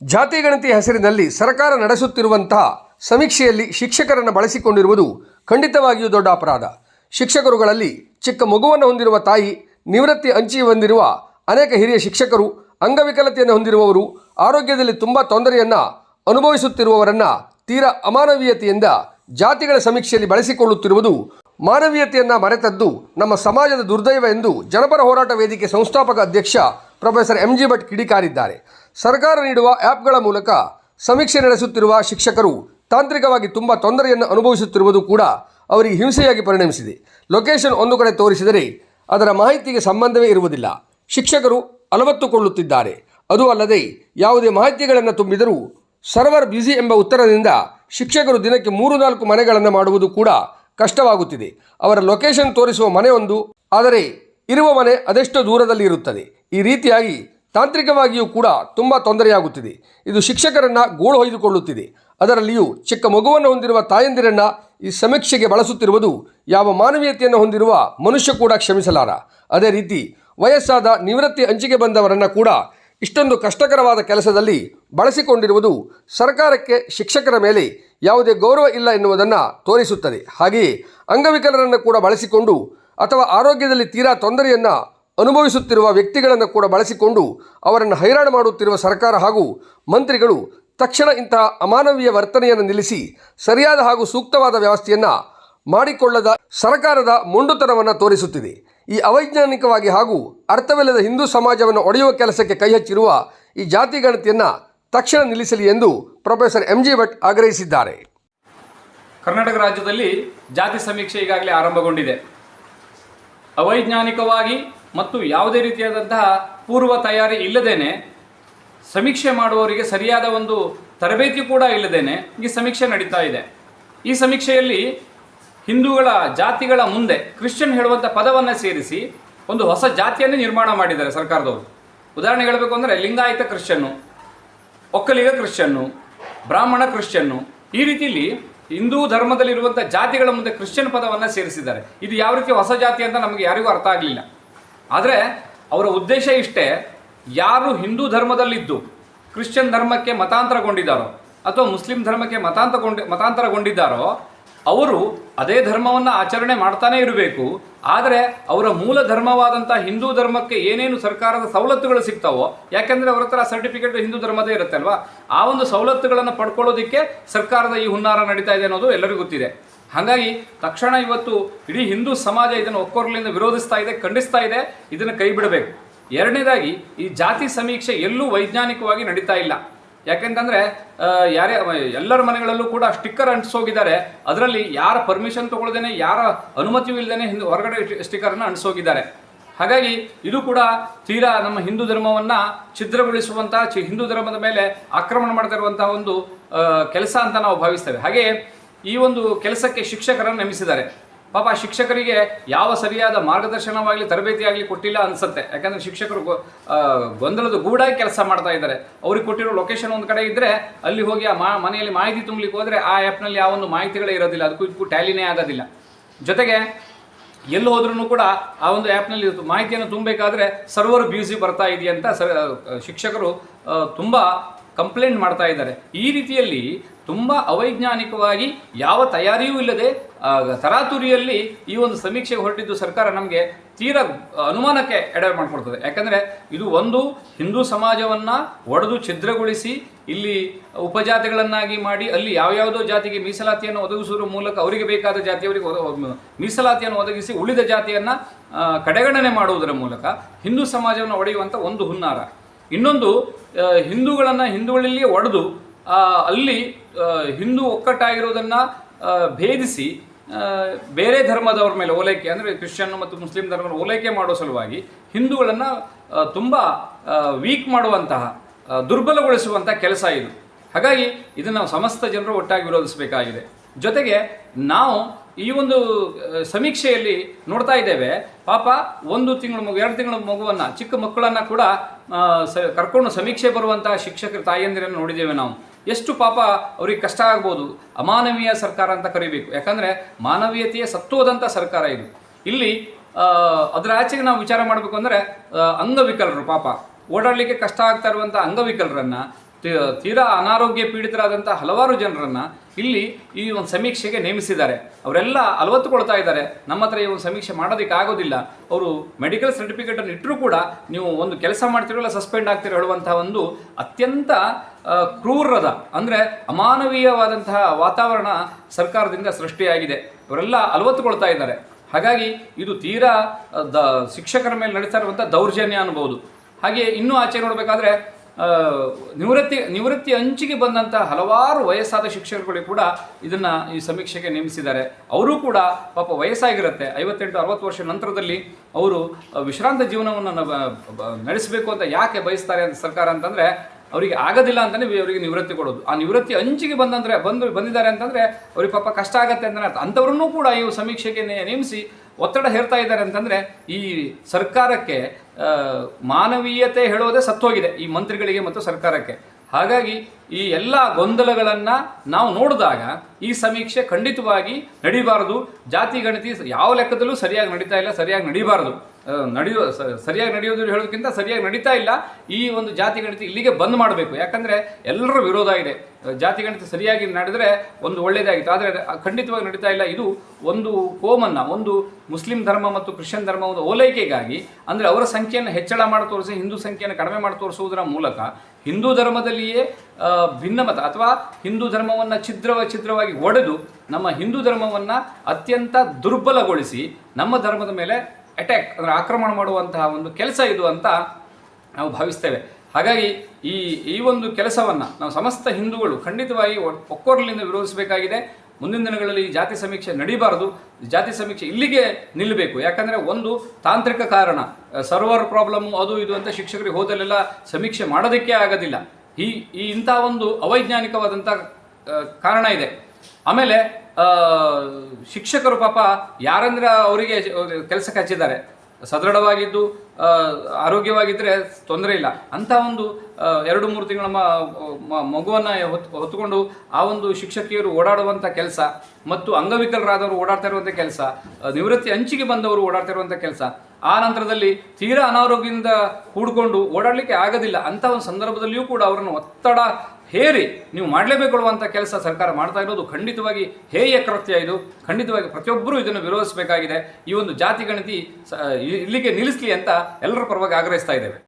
ಜಾತಿ ಗಣತಿ ಹೆಸರಿನಲ್ಲಿ ಸರ್ಕಾರ ನಡೆಸುತ್ತಿರುವಂತಹ ಸಮೀಕ್ಷೆಯಲ್ಲಿ ಶಿಕ್ಷಕರನ್ನು ಬಳಸಿಕೊಂಡಿರುವುದು ಖಂಡಿತವಾಗಿಯೂ ದೊಡ್ಡ ಅಪರಾಧ. ಶಿಕ್ಷಕರುಗಳಲ್ಲಿ ಚಿಕ್ಕ ಮಗುವನ್ನು ಹೊಂದಿರುವ ತಾಯಿ ನಿವೃತ್ತಿ ಅಂಚಿ ಹೊಂದಿರುವ ಅನೇಕ ಹಿರಿಯ ಶಿಕ್ಷಕರು, ಅಂಗವಿಕಲತೆಯನ್ನು ಹೊಂದಿರುವವರು, ಆರೋಗ್ಯದಲ್ಲಿ ತುಂಬ ತೊಂದರೆಯನ್ನು ಅನುಭವಿಸುತ್ತಿರುವವರನ್ನು ತೀರಾ ಅಮಾನವೀಯತೆಯಿಂದ ಜಾತಿಗಳ ಸಮೀಕ್ಷೆಯಲ್ಲಿ ಬಳಸಿಕೊಳ್ಳುತ್ತಿರುವುದು ಮಾನವೀಯತೆಯನ್ನು ಮರೆತದ್ದು ನಮ್ಮ ಸಮಾಜದ ದುರ್ದೈವ ಎಂದು ಜನಪರ ಹೋರಾಟ ವೇದಿಕೆ ಸಂಸ್ಥಾಪಕ ಅಧ್ಯಕ್ಷ ಪ್ರೊಫೆಸರ್ ಎಂ ಜಿ ಭಟ್ ಕಿಡಿಕಾರಿದ್ದಾರೆ. ಸರ್ಕಾರ ನೀಡುವ ಆ್ಯಪ್ಗಳ ಮೂಲಕ ಸಮೀಕ್ಷೆ ನಡೆಸುತ್ತಿರುವ ಶಿಕ್ಷಕರು ತಾಂತ್ರಿಕವಾಗಿ ತುಂಬ ತೊಂದರೆಯನ್ನು ಅನುಭವಿಸುತ್ತಿರುವುದು ಕೂಡ ಅವರಿಗೆ ಹಿಂಸೆಯಾಗಿ ಪರಿಣಮಿಸಿದೆ. ಲೊಕೇಶನ್ ಒಂದು ಕಡೆ ತೋರಿಸಿದರೆ ಅದರ ಮಾಹಿತಿಗೆ ಸಂಬಂಧವೇ ಇರುವುದಿಲ್ಲ. ಶಿಕ್ಷಕರು ಅಲವತ್ತುಕೊಳ್ಳುತ್ತಿದ್ದಾರೆ. ಅದು ಅಲ್ಲದೆ ಯಾವುದೇ ಮಾಹಿತಿಗಳನ್ನು ತುಂಬಿದರೂ ಸರ್ವರ್ ಬ್ಯುಸಿ ಎಂಬ ಉತ್ತರದಿಂದ ಶಿಕ್ಷಕರು ದಿನಕ್ಕೆ ಮೂರು ನಾಲ್ಕು ಮನೆಗಳನ್ನು ಮಾಡುವುದು ಕೂಡ ಕಷ್ಟವಾಗುತ್ತಿದೆ. ಅವರ ಲೊಕೇಶನ್ ತೋರಿಸುವ ಮನೆಯೊಂದು, ಆದರೆ ಇರುವ ಮನೆ ಅದೆಷ್ಟೋ ದೂರದಲ್ಲಿ ಇರುತ್ತದೆ. ಈ ರೀತಿಯಾಗಿ ತಾಂತ್ರಿಕವಾಗಿಯೂ ಕೂಡ ತುಂಬ ತೊಂದರೆಯಾಗುತ್ತಿದೆ. ಇದು ಶಿಕ್ಷಕರನ್ನು ಗೋಳು ಹೊಯ್ದುಕೊಳ್ಳುತ್ತಿದೆ. ಅದರಲ್ಲಿಯೂ ಚಿಕ್ಕ ಮಗುವನ್ನು ಹೊಂದಿರುವ ತಾಯಂದಿರನ್ನು ಈ ಸಮೀಕ್ಷೆಗೆ ಬಳಸುತ್ತಿರುವುದು ಯಾವ ಮಾನವೀಯತೆಯನ್ನು ಹೊಂದಿರುವ ಮನುಷ್ಯ ಕೂಡ ಕ್ಷಮಿಸಲಾರ. ಅದೇ ರೀತಿ ವಯಸ್ಸಾದ ನಿವೃತ್ತಿ ಹಂಚಿಕೆ ಬಂದವರನ್ನು ಕೂಡ ಇಷ್ಟೊಂದು ಕಷ್ಟಕರವಾದ ಕೆಲಸದಲ್ಲಿ ಬಳಸಿಕೊಂಡಿರುವುದು ಸರ್ಕಾರಕ್ಕೆ ಶಿಕ್ಷಕರ ಮೇಲೆ ಯಾವುದೇ ಗೌರವ ಇಲ್ಲ ಎನ್ನುವುದನ್ನು ತೋರಿಸುತ್ತದೆ. ಹಾಗೆಯೇ ಅಂಗವಿಕಲರನ್ನು ಕೂಡ ಬಳಸಿಕೊಂಡು ಅಥವಾ ಆರೋಗ್ಯದಲ್ಲಿ ತೀರಾ ತೊಂದರೆಯನ್ನು ಅನುಭವಿಸುತ್ತಿರುವ ವ್ಯಕ್ತಿಗಳನ್ನು ಕೂಡ ಬಳಸಿಕೊಂಡು ಅವರನ್ನು ಹೈರಾಣ ಮಾಡುತ್ತಿರುವ ಸರ್ಕಾರ ಹಾಗೂ ಮಂತ್ರಿಗಳು ತಕ್ಷಣ ಇಂತಹ ಅಮಾನವೀಯ ವರ್ತನೆಯನ್ನು ನಿಲ್ಲಿಸಿ ಸರಿಯಾದ ಹಾಗೂ ಸೂಕ್ತವಾದ ವ್ಯವಸ್ಥೆಯನ್ನು ಮಾಡಿಕೊಳ್ಳದ ಸರ್ಕಾರದ ಮೊಂಡುತನವನ್ನು ತೋರಿಸುತ್ತಿದೆ. ಈ ಅವೈಜ್ಞಾನಿಕವಾಗಿ ಹಾಗೂ ಅರ್ಥವಿಲ್ಲದ ಹಿಂದೂ ಸಮಾಜವನ್ನು ಒಡೆಯುವ ಕೆಲಸಕ್ಕೆ ಕೈ ಹಚ್ಚಿರುವ ಈ ಜಾತಿ ಗಣತಿಯನ್ನು ತಕ್ಷಣ ನಿಲ್ಲಿಸಲಿ ಎಂದು ಪ್ರೊಫೆಸರ್ ಎಂ ಜಿ ಭಟ್ ಆಗ್ರಹಿಸಿದ್ದಾರೆ. ಕರ್ನಾಟಕ ರಾಜ್ಯದಲ್ಲಿ ಜಾತಿ ಸಮೀಕ್ಷೆ ಈಗಾಗಲೇ ಆರಂಭಗೊಂಡಿದೆ. ಅವೈಜ್ಞಾನಿಕವಾಗಿ ಮತ್ತು ಯಾವುದೇ ರೀತಿಯಾದಂತಹ ಪೂರ್ವ ತಯಾರಿ ಇಲ್ಲದೇನೆ, ಸಮೀಕ್ಷೆ ಮಾಡುವವರಿಗೆ ಸರಿಯಾದ ಒಂದು ತರಬೇತಿ ಕೂಡ ಇಲ್ಲದೇನೆ ಈ ಸಮೀಕ್ಷೆ ನಡೀತಾ ಇದೆ. ಈ ಸಮೀಕ್ಷೆಯಲ್ಲಿ ಹಿಂದೂಗಳ ಜಾತಿಗಳ ಮುಂದೆ ಕ್ರಿಶ್ಚಿಯನ್ ಹೇಳುವಂಥ ಪದವನ್ನು ಸೇರಿಸಿ ಒಂದು ಹೊಸ ಜಾತಿಯನ್ನು ನಿರ್ಮಾಣ ಮಾಡಿದ್ದಾರೆ ಸರ್ಕಾರದವರು. ಉದಾಹರಣೆ ಹೇಳಬೇಕು ಅಂದರೆ ಲಿಂಗಾಯತ ಕ್ರಿಶ್ಚಿಯನ್ನು, ಒಕ್ಕಲಿಗ ಕ್ರಿಶ್ಚಿಯನ್ನು, ಬ್ರಾಹ್ಮಣ ಕ್ರಿಶ್ಚಿಯನ್ನು ಈ ರೀತಿಯಲ್ಲಿ ಹಿಂದೂ ಧರ್ಮದಲ್ಲಿರುವಂಥ ಜಾತಿಗಳ ಮುಂದೆ ಕ್ರಿಶ್ಚಿಯನ್ ಪದವನ್ನು ಸೇರಿಸಿದ್ದಾರೆ. ಇದು ಯಾವ ರೀತಿ ಹೊಸ ಜಾತಿ ಅಂತ ನಮಗೆ ಯಾರಿಗೂ ಅರ್ಥ ಆಗಲಿಲ್ಲ. ಆದರೆ ಅವರ ಉದ್ದೇಶ ಇಷ್ಟೇ, ಯಾರು ಹಿಂದೂ ಧರ್ಮದಲ್ಲಿದ್ದು ಕ್ರಿಶ್ಚಿಯನ್ ಧರ್ಮಕ್ಕೆ ಮತಾಂತರಗೊಂಡಿದ್ದಾರೋ ಅಥವಾ ಮುಸ್ಲಿಂ ಧರ್ಮಕ್ಕೆ ಮತಾಂತರಗೊಂಡ, ಮತಾಂತರಗೊಂಡಿದ್ದಾರೋ, ಅವರು ಅದೇ ಧರ್ಮವನ್ನು ಆಚರಣೆ ಮಾಡ್ತಾನೇ ಇರಬೇಕು. ಆದರೆ ಅವರ ಮೂಲ ಧರ್ಮವಾದಂಥ ಹಿಂದೂ ಧರ್ಮಕ್ಕೆ ಏನೇನು ಸರ್ಕಾರದ ಸವಲತ್ತುಗಳು ಸಿಗ್ತಾವೋ, ಯಾಕೆಂದರೆ ಅವರ ಹತ್ರ ಸರ್ಟಿಫಿಕೇಟ್ ಹಿಂದೂ ಧರ್ಮದೇ ಇರುತ್ತೆ ಅಲ್ವಾ? ಆ ಒಂದು ಸವಲತ್ತುಗಳನ್ನು ಪಡ್ಕೊಳ್ಳೋದಕ್ಕೆ ಸರ್ಕಾರದ ಈ ಹುನ್ನಾರ ನಡೀತಾ ಇದೆ ಅನ್ನೋದು ಎಲ್ಲರಿಗೂ ಗೊತ್ತಿದೆ. ಹಾಗಾಗಿ ತಕ್ಷಣ ಇವತ್ತು ಇಡೀ ಹಿಂದೂ ಸಮಾಜ ಇದನ್ನು ಒಕ್ಕೊರಲಿಂದ ವಿರೋಧಿಸ್ತಾ ಇದೆ, ಖಂಡಿಸ್ತಾ ಇದೆ, ಇದನ್ನು ಕೈ ಬಿಡಬೇಕು. ಎರಡನೇದಾಗಿ, ಈ ಜಾತಿ ಸಮೀಕ್ಷೆ ಎಲ್ಲೂ ವೈಜ್ಞಾನಿಕವಾಗಿ ನಡೀತಾ ಇಲ್ಲ. ಯಾಕೆಂತಂದರೆ ಯಾರೇ ಎಲ್ಲರ ಮನೆಗಳಲ್ಲೂ ಕೂಡ ಸ್ಟಿಕ್ಕರ್ ಅಂಟಿಸೋಗಿದ್ದಾರೆ. ಅದರಲ್ಲಿ ಯಾರ ಪರ್ಮಿಷನ್ ತೊಗೊಳ್ದೇನೆ, ಯಾರ ಅನುಮತಿಯೂ ಇಲ್ಲದೇ ಹಿಂದೆ, ಹೊರಗಡೆ ಸ್ಟಿಕ್ಕರನ್ನು ಅಂಟಿಸೋಗಿದ್ದಾರೆ. ಹಾಗಾಗಿ ಇದು ಕೂಡ ತೀರಾ ನಮ್ಮ ಹಿಂದೂ ಧರ್ಮವನ್ನು ಛಿದ್ರಗೊಳಿಸುವಂತಹ ಹಿಂದೂ ಧರ್ಮದ ಮೇಲೆ ಆಕ್ರಮಣ ಮಾಡ್ತಾ ಒಂದು ಕೆಲಸ ಅಂತ ನಾವು ಭಾವಿಸ್ತೇವೆ. ಹಾಗೆ ಈ ಒಂದು ಕೆಲಸಕ್ಕೆ ಶಿಕ್ಷಕರನ್ನು ನೇಮಿಸಿದ್ದಾರೆ. ಪಾಪ ಶಿಕ್ಷಕರಿಗೆ ಯಾವ ಸರಿಯಾದ ಮಾರ್ಗದರ್ಶನವಾಗಲಿ ತರಬೇತಿ ಆಗಲಿ ಕೊಟ್ಟಿಲ್ಲ ಅನ್ಸುತ್ತೆ. ಯಾಕಂದರೆ ಶಿಕ್ಷಕರು ಗೊಂದಲದ ಗೂಡಾಗಿ ಕೆಲಸ ಮಾಡ್ತಾ ಇದ್ದಾರೆ. ಅವ್ರಿಗೆ ಕೊಟ್ಟಿರೋ ಲೊಕೇಶನ್ ಒಂದು ಕಡೆ ಇದ್ದರೆ ಅಲ್ಲಿ ಹೋಗಿ ಆ ಮಾ, ಮನೆಯಲ್ಲಿ ಮಾಹಿತಿ ತುಂಬಲಿಕ್ಕೆ ಹೋದರೆ ಆ ಆ್ಯಪ್ನಲ್ಲಿ ಯಾವ ಒಂದು ಮಾಹಿತಿಗಳೇ ಇರೋದಿಲ್ಲ. ಅದಕ್ಕೂ ಇದಕ್ಕೂ ಟ್ಯಾಲಿನೇ ಆಗೋದಿಲ್ಲ. ಜೊತೆಗೆ ಎಲ್ಲಿ ಹೋದ್ರೂ ಕೂಡ ಆ ಒಂದು ಆ್ಯಪ್ನಲ್ಲಿ ಮಾಹಿತಿಯನ್ನು ತುಂಬಬೇಕಾದ್ರೆ ಸರ್ವರ್ ಬ್ಯೂಸಿ ಬರ್ತಾ ಇದೆಯಂತ ಸ ಶಿಕ್ಷಕರು ತುಂಬ ಕಂಪ್ಲೇಂಟ್ ಮಾಡ್ತಾ ಇದ್ದಾರೆ. ಈ ರೀತಿಯಲ್ಲಿ ತುಂಬ ಅವೈಜ್ಞಾನಿಕವಾಗಿ ಯಾವ ತಯಾರಿಯೂ ಇಲ್ಲದೆ ತರಾತುರಿಯಲ್ಲಿ ಈ ಒಂದು ಸಮೀಕ್ಷೆ ಹೊರಟಿದ್ದು ಸರ್ಕಾರ ನಮಗೆ ತೀರಾ ಅನುಮಾನಕ್ಕೆ ಎಡೆ ಮಾಡಿಕೊಡ್ತದೆ ಯಾಕಂದರೆ ಇದು ಒಂದು ಹಿಂದೂ ಸಮಾಜವನ್ನು ಒಡೆದು ಛಿದ್ರಗೊಳಿಸಿ, ಇಲ್ಲಿ ಉಪಜಾತಿಗಳನ್ನಾಗಿ ಮಾಡಿ, ಅಲ್ಲಿ ಯಾವ್ಯಾವುದೋ ಜಾತಿಗೆ ಮೀಸಲಾತಿಯನ್ನು ಒದಗಿಸುವ ಮೂಲಕ ಅವರಿಗೆ ಬೇಕಾದ ಜಾತಿಯವರಿಗೆ ಮೀಸಲಾತಿಯನ್ನು ಒದಗಿಸಿ ಉಳಿದ ಜಾತಿಯನ್ನು ಕಡೆಗಣನೆ ಮಾಡುವುದರ ಮೂಲಕ ಹಿಂದೂ ಸಮಾಜವನ್ನು ಒಡೆಯುವಂಥ ಒಂದು ಹುನ್ನಾರ. ಇನ್ನೊಂದು ಹಿಂದೂಗಳನ್ನು ಹಿಂದೂಗಳಲ್ಲಿಯೇ ಒಡೆದು ಅಲ್ಲಿ ಹಿಂದೂ ಒಕ್ಕಟ್ಟಾಗಿರೋದನ್ನು ಭೇದಿಸಿ ಬೇರೆ ಧರ್ಮದವ್ರ ಮೇಲೆ ಓಲೈಕೆ, ಅಂದರೆ ಕ್ರಿಶ್ಚಿಯನ್ ಮತ್ತು ಮುಸ್ಲಿಂ ಧರ್ಮದ ಓಲೈಕೆ ಮಾಡೋ ಸಲುವಾಗಿ ಹಿಂದೂಗಳನ್ನು ತುಂಬ ವೀಕ್ ಮಾಡುವಂತಹ ದುರ್ಬಲಗೊಳಿಸುವಂಥ ಕೆಲಸ ಇದು. ಹಾಗಾಗಿ ಇದನ್ನು ಸಮಸ್ತ ಜನರು ಒಟ್ಟಾಗಿ ವಿರೋಧಿಸಬೇಕಾಗಿದೆ. ಜೊತೆಗೆ ನಾವು ಈ ಒಂದು ಸಮೀಕ್ಷೆಯಲ್ಲಿ ನೋಡ್ತಾ ಇದ್ದೇವೆ, ಪಾಪ ಒಂದು ತಿಂಗಳು ಮಗು, ಎರಡು ತಿಂಗಳ ಮಗುವನ್ನು, ಚಿಕ್ಕ ಮಕ್ಕಳನ್ನು ಕೂಡ ಸ, ಕರ್ಕೊಂಡು ಸಮೀಕ್ಷೆ ಬರುವಂತಹ ಶಿಕ್ಷಕರ ತಾಯಿಯಂದಿರನ್ನು ನೋಡಿದ್ದೇವೆ ನಾವು. ಎಷ್ಟು ಪಾಪ ಅವ್ರಿಗೆ ಕಷ್ಟ ಆಗ್ಬೋದು. ಅಮಾನವೀಯ ಸರ್ಕಾರ ಅಂತ ಕರಿಬೇಕು. ಯಾಕಂದರೆ ಮಾನವೀಯತೆಯ ಸತ್ವದಂಥ ಸರ್ಕಾರ ಇದು. ಇಲ್ಲಿ ಅದರ ಆಚೆಗೆ ನಾವು ವಿಚಾರ ಮಾಡಬೇಕು ಅಂದರೆ ಅಂಗವಿಕಲರು ಪಾಪ. ಓಡಾಡಲಿಕ್ಕೆ ಕಷ್ಟ ಆಗ್ತಾ ಇರುವಂಥ ಅಂಗವಿಕಲರನ್ನು ತೀರಾ ಅನಾರೋಗ್ಯ ಪೀಡಿತರಾದಂಥ ಹಲವಾರು ಜನರನ್ನ ಇಲ್ಲಿ ಈ ಒಂದು ಸಮೀಕ್ಷೆಗೆ ನೇಮಿಸಿದ್ದಾರೆ. ಅವರೆಲ್ಲ ಅಲವತ್ತುಕೊಳ್ತಾ ಇದ್ದಾರೆ. ನಮ್ಮ ಹತ್ರ ಈ ಒಂದು ಸಮೀಕ್ಷೆ ಮಾಡೋದಕ್ಕೆ ಆಗೋದಿಲ್ಲ ಅವರು ಮೆಡಿಕಲ್ ಸರ್ಟಿಫಿಕೇಟನ್ನು ಇಟ್ಟರೂ ಕೂಡ ನೀವು ಒಂದು ಕೆಲಸ ಮಾಡ್ತಿರಲ್ಲ ಸಸ್ಪೆಂಡ್ ಆಗ್ತಿರೋ ಹೇಳುವಂಥ ಒಂದು ಅತ್ಯಂತ ಕ್ರೂರದ, ಅಂದರೆ ಅಮಾನವೀಯವಾದಂತಹ ವಾತಾವರಣ ಸರ್ಕಾರದಿಂದ ಸೃಷ್ಟಿಯಾಗಿದೆ. ಇವರೆಲ್ಲ ಅಲವತ್ತುಕೊಳ್ತಾ ಇದ್ದಾರೆ. ಹಾಗಾಗಿ ಇದು ತೀರಾ ದ, ಶಿಕ್ಷಕರ ಮೇಲೆ ನಡೀತಾ ಇರುವಂಥ ದೌರ್ಜನ್ಯ ಅನ್ಬೋದು. ಹಾಗೆ ಇನ್ನೂ ಆಚೆ ನೋಡಬೇಕಾದ್ರೆ ನಿವೃತ್ತಿ ನಿವೃತ್ತಿ ಅಂಚಿಗೆ ಬಂದಂಥ ಹಲವಾರು ವಯಸ್ಸಾದ ಶಿಕ್ಷಕರುಗಳಿಗೆ ಕೂಡ ಇದನ್ನು ಈ ಸಮೀಕ್ಷೆಗೆ ನೇಮಿಸಿದ್ದಾರೆ. ಅವರು ಕೂಡ ಪಾಪ ವಯಸ್ಸಾಗಿರುತ್ತೆ. ಐವತ್ತೆಂಟು, ಅರವತ್ತು ವರ್ಷ ನಂತರದಲ್ಲಿ ಅವರು ವಿಶ್ರಾಂತ ಜೀವನವನ್ನು ನಡೆಸಬೇಕು ಅಂತ ಯಾಕೆ ಬಯಸ್ತಾರೆ ಅಂತ ಸರ್ಕಾರ ಅಂತಂದರೆ, ಅವರಿಗೆ ಆಗೋದಿಲ್ಲ ಅಂತಲೇ ಅವರಿಗೆ ನಿವೃತ್ತಿ ಕೊಡೋದು. ಆ ನಿವೃತ್ತಿ ಅಂಚಿಗೆ ಬಂದಂದರೆ, ಬಂದು, ಬಂದಿದ್ದಾರೆ ಅಂತಂದರೆ, ಅವ್ರಿಗೆ ಪಾಪ ಕಷ್ಟ ಆಗುತ್ತೆ ಅಂತ ಅರ್ಥ. ಅಂಥವ್ರನ್ನೂ ಕೂಡ ಈ ಸಮೀಕ್ಷೆಗೆ ನೇಮಿಸಿ ಒತ್ತಡ ಹೇರ್ತಾ ಇದ್ದಾರೆ ಅಂತಂದರೆ, ಈ ಸರ್ಕಾರಕ್ಕೆ ಮಾನವೀಯತೆ ಹೇಳೋದೇ ಸತ್ತೋಗಿದೆ ಈ ಮಂತ್ರಿಗಳಿಗೆ ಮತ್ತು ಸರ್ಕಾರಕ್ಕೆ. ಹಾಗಾಗಿ ಈ ಎಲ್ಲ ಗೊಂದಲಗಳನ್ನು ನಾವು ನೋಡಿದಾಗ ಈ ಸಮೀಕ್ಷೆ ಖಂಡಿತವಾಗಿ ನಡೀಬಾರದು. ಜಾತಿ, ಗಣತಿ ಯಾವ ಲೆಕ್ಕದಲ್ಲೂ ಸರಿಯಾಗಿ ನಡೀತಾ ಇಲ್ಲ, ಸರಿಯಾಗಿ ನಡೀಬಾರದು. ನಡೆಯೋ ಸರಿಯಾಗಿ ನಡೆಯೋದು ಹೇಳೋದಕ್ಕಿಂತ ಸರಿಯಾಗಿ ನಡೀತಾ ಇಲ್ಲ. ಈ ಒಂದು ಜಾತಿ ಗಣಿತ ಇಲ್ಲಿಗೆ ಬಂದ್ ಮಾಡಬೇಕು. ಯಾಕಂದ್ರೆ ಎಲ್ಲರೂ ವಿರೋಧ ಇದೆ. ಜಾತಿ ಗಣಿತ ಸರಿಯಾಗಿ ನಡೆದರೆ ಒಂದು ಒಳ್ಳೆಯದಾಗಿತ್ತು ಆದರೆ ಖಂಡಿತವಾಗಿ ನಡೀತಾ ಇಲ್ಲ. ಇದು ಒಂದು ಕೋಮನ್ನ, ಒಂದು ಮುಸ್ಲಿಂ ಧರ್ಮ ಮತ್ತು ಕ್ರಿಶ್ಚಿಯನ್ ಧರ್ಮ ಒಂದು ಓಲೈಕೆಗಾಗಿ, ಅಂದರೆ ಅವರ ಸಂಖ್ಯೆಯನ್ನು ಹೆಚ್ಚಳ ಮಾಡಿ ತೋರಿಸಿ, ಹಿಂದೂ ಸಂಖ್ಯೆಯನ್ನು ಕಡಿಮೆ ಮಾಡಿ ತೋರಿಸುವುದರ ಮೂಲಕ ಹಿಂದೂ ಧರ್ಮದಲ್ಲಿಯೇ ಭಿನ್ನಮತ ಅಥವಾ ಹಿಂದೂ ಧರ್ಮವನ್ನು ಛಿದ್ರವ ಛಿದ್ರವಾಗಿ ಒಡೆದು ನಮ್ಮ ಹಿಂದೂ ಧರ್ಮವನ್ನು ಅತ್ಯಂತ ದುರ್ಬಲಗೊಳಿಸಿ ನಮ್ಮ ಧರ್ಮದ ಮೇಲೆ ಅಟ್ಯಾಕ್ ಅಂದರೆ ಆಕ್ರಮಣ ಮಾಡುವಂತಹ ಒಂದು ಕೆಲಸ ಇದು ಅಂತ ನಾವು ಭಾವಿಸ್ತೇವೆ. ಹಾಗಾಗಿ ಈ ಈ ಒಂದು ಕೆಲಸವನ್ನು ನಾವು ಸಮಸ್ತ ಹಿಂದೂಗಳು ಖಂಡಿತವಾಗಿ ಒಕ್ಕೋರ್ಲಿಂದ ವಿರೋಧಿಸಬೇಕಾಗಿದೆ. ಮುಂದಿನ ದಿನಗಳಲ್ಲಿ ಈ ಜಾತಿ ಸಮೀಕ್ಷೆ ನಡೀಬಾರದು. ಜಾತಿ ಸಮೀಕ್ಷೆ ಇಲ್ಲಿಗೆ ನಿಲ್ಲಬೇಕು. ಯಾಕಂದರೆ ಒಂದು ತಾಂತ್ರಿಕ ಕಾರಣ ಸರ್ವರ್ ಪ್ರಾಬ್ಲಮ್ಮು ಅದು ಇದು ಅಂತ ಶಿಕ್ಷಕರಿಗೆ ಹೋದಲ್ಲೆಲ್ಲ ಸಮೀಕ್ಷೆ ಮಾಡೋದಕ್ಕೆ ಆಗೋದಿಲ್ಲ. ಈ ಈ ಇಂಥ ಒಂದು ಅವೈಜ್ಞಾನಿಕವಾದಂಥ ಕಾರಣ ಇದೆ. ಆಮೇಲೆ ಶಿಕ್ಷಕರು ಪಾಪ ಯಾರಂದ್ರೆ ಅವರಿಗೆ ಕೆಲಸಕ್ಕೆ ಹಚ್ಚಿದ್ದಾರೆ ಸದೃಢವಾಗಿದ್ದು ಆರೋಗ್ಯವಾಗಿದ್ದರೆ ತೊಂದರೆ ಇಲ್ಲ. ಅಂಥ ಒಂದು ಎರಡು, ಮೂರು ತಿಂಗಳ ಮಗುವನ್ನು ಹೊತ್ತು ಹೊತ್ತುಕೊಂಡು ಆ ಒಂದು ಶಿಕ್ಷಕಿಯರು ಓಡಾಡುವಂಥ ಕೆಲಸ ಮತ್ತು ಅಂಗವಿಕಲರಾದವರು ಓಡಾಡ್ತಾ ಇರುವಂಥ ಕೆಲಸ ನಿವೃತ್ತಿ ಅಂಚಿಗೆ ಬಂದವರು ಓಡಾಡ್ತಾ ಇರುವಂಥ ಕೆಲಸ ಆ ನಂತರದಲ್ಲಿ ತೀರಾ ಅನಾರೋಗ್ಯದಿಂದ ಕೂಡಿಕೊಂಡು ಓಡಾಡಲಿಕ್ಕೆ ಆಗೋದಿಲ್ಲ ಅಂತ ಒಂದು ಸಂದರ್ಭದಲ್ಲಿಯೂ ಕೂಡ ಅವರನ್ನು ಒತ್ತಡ ಹೇರಿ ನೀವು ಮಾಡಲೇಬೇಕು ಅಂತ ಕೆಲಸ ಸರ್ಕಾರ ಮಾಡ್ತಾ ಇರೋದು ಖಂಡಿತವಾಗಿ ಹೇಯ ಕೃತ್ಯ ಇದು. ಖಂಡಿತವಾಗಿ ಪ್ರತಿಯೊಬ್ಬರೂ ಇದನ್ನು ವಿರೋಧಿಸಬೇಕಾಗಿದೆ. ಈ ಒಂದು ಜಾತಿ ಗಣತಿ ಇಲ್ಲಿಗೆ ನಿಲ್ಲಿಸಲಿ ಅಂತ ಎಲ್ಲರ ಪರವಾಗಿ ಆಗ್ರಹಿಸ್ತಾ ಇದ್ದೇವೆ.